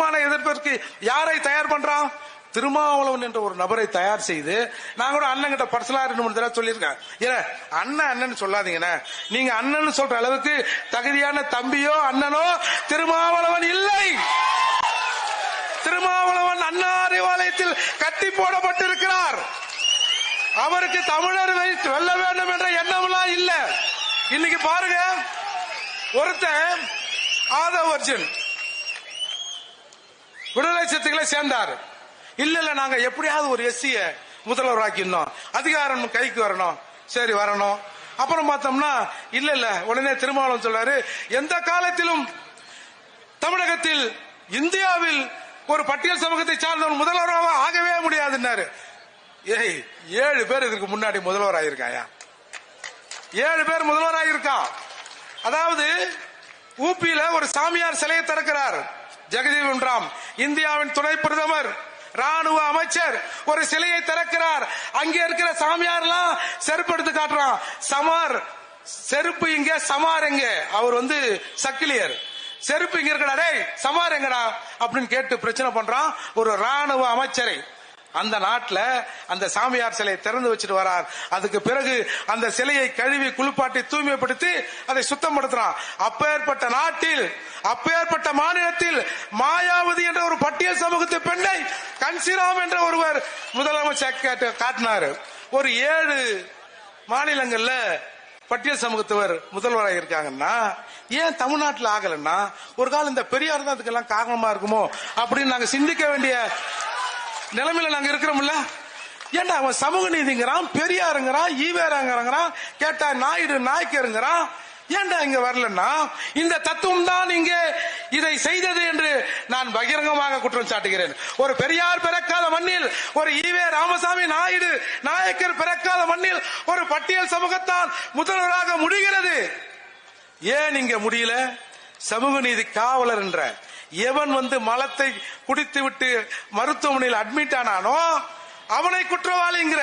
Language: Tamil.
தீர்மான எதிர்ப்பிற்கு யாரை தயார் பண்றான்? திருமாவளவன் என்ற ஒரு நபரை தயார் செய்து நான் கூட அண்ணன் கிட்ட பர்சனலா ரெண்டு மூணு தடவை சொல்லியிருக்கேன். ஏ அண்ணன் அண்ணன் சொல்லாதீங்கண்ணே. நீங்க அண்ணன் சொல்ற அளவுக்கு தகுதியான தம்பியோ அண்ணனோ திருமாவளவன் இல்லை. திருமாவளவன் அண்ணா அறிவாலயத்தில் கட்டி போடப்பட்டிருக்கிறார். அவருக்கு தமிழர் வைத்து வெல்ல வேண்டும் என்ற எண்ணம்லாம் இல்ல. இன்னைக்கு பாருங்க ஒருத்தன் ஆதவர்ஜன் விடுதலை சக்திகளை சேர்ந்தார். இல்ல இல்ல நாங்க எப்படியாவது ஒரு எஸ்சிய முதல்வர் ஆக்கிடணும் அதிகாரம் கைக்கு வரணும். சரி வரணும். அப்புறம் பார்த்தோம்னா இல்ல இல்ல உடனே திருமாவளவன் சொல்றாரு எந்த காலத்திலும் தமிழகத்தில் இந்தியாவில் ஒரு பட்டியல் சமூகத்தை சார்ந்தவன் முதல்வராக ஆகவே முடியாதுன்னாரு. ஏய் ஏழு பேர் இதுக்கு முன்னாடி முதல்வர் ஆயிருக்காயா ஏழு பேர் முதல்வர் ஆயிருக்கான் அதாவது ஊபியில ஒரு சாமியார் சிலையை திறக்கிறார். ஜெகதீப் ஒன்றாம் இந்தியாவின் துணை பிரதமர் ராணுவ அமைச்சர் ஒரு சிலையை திறக்கிறார். அங்கே இருக்கிற சாமியார்லாம் செருப்பு எடுத்து காட்டுறான். சமார் செருப்பு இங்க சமார் எங்க? அவர் வந்து சக்கிலியர். செருப்பு இங்க இருக்கடா டேய் சமார் எங்கடா? அப்படின்னு கேட்டு பிரச்சனை பண்றான் ஒரு ராணுவ அமைச்சரை. அந்த நாட்டில் அந்த சாமியார் சிலையை திறந்து வச்சுட்டு வரார். அதுக்கு பிறகு அந்த சிலையை கழுவி குளிப்பாட்டி தூய்மைப்படுத்தி அதை சுத்தப்படுத்துறான். அப்பேற்பட்ட நாட்டில் அப்பேற்பட்ட மாநிலத்தில் மாயாவதி என்ற ஒரு பட்டியல் சமூகத்து பெண்ணை கன்சிராம் என்ற ஒருவர் முதலமைச்சர் காட்டினார் காட்டினாரு. ஒரு ஏழு மாநிலங்கள்ல பட்டியல் சமூகத்தவர் முதல்வராக இருக்காங்கன்னா ஏன் தமிழ்நாட்டில் ஆகலைன்னா ஒரு காலம் இந்த பெரியார் தான் அதுக்கெல்லாம் காரணமா இருக்குமோ அப்படின்னு நாங்க சிந்திக்க வேண்டிய நிலைமையில நாங்க இருக்கிறோம்ல. ஏன்டா அவன் சமூக நீதிங்கிறான் பெரியாருங்கிறான் ஈவேராங்கிறான் கேட்டா நாயுடு நாய்க்கருங்கிறான்? ஏன்டா இங்க வரலன்னா? இந்த தத்துவம் தான் இங்கே இதை செய்தது என்று நான் பகிரங்கமாக குற்றம் சாட்டுகிறேன். ஒரு பெரியார் பிறக்காத மண்ணில் ஒரு ஈவே ராமசாமி நாயுடு நாயக்கர் பிறக்காத மண்ணில் ஒரு பட்டியல் சமூகத்தான் முதல்வராக முடிகிறது. ஏன் இங்க முடியல? சமூக நீதி காவலர் என்ற எவன் வந்து மலத்தை குடித்து விட்டு மருத்துவமனையில் அட்மிட் ஆனானோ அவனை குற்றவாளிங்கிற.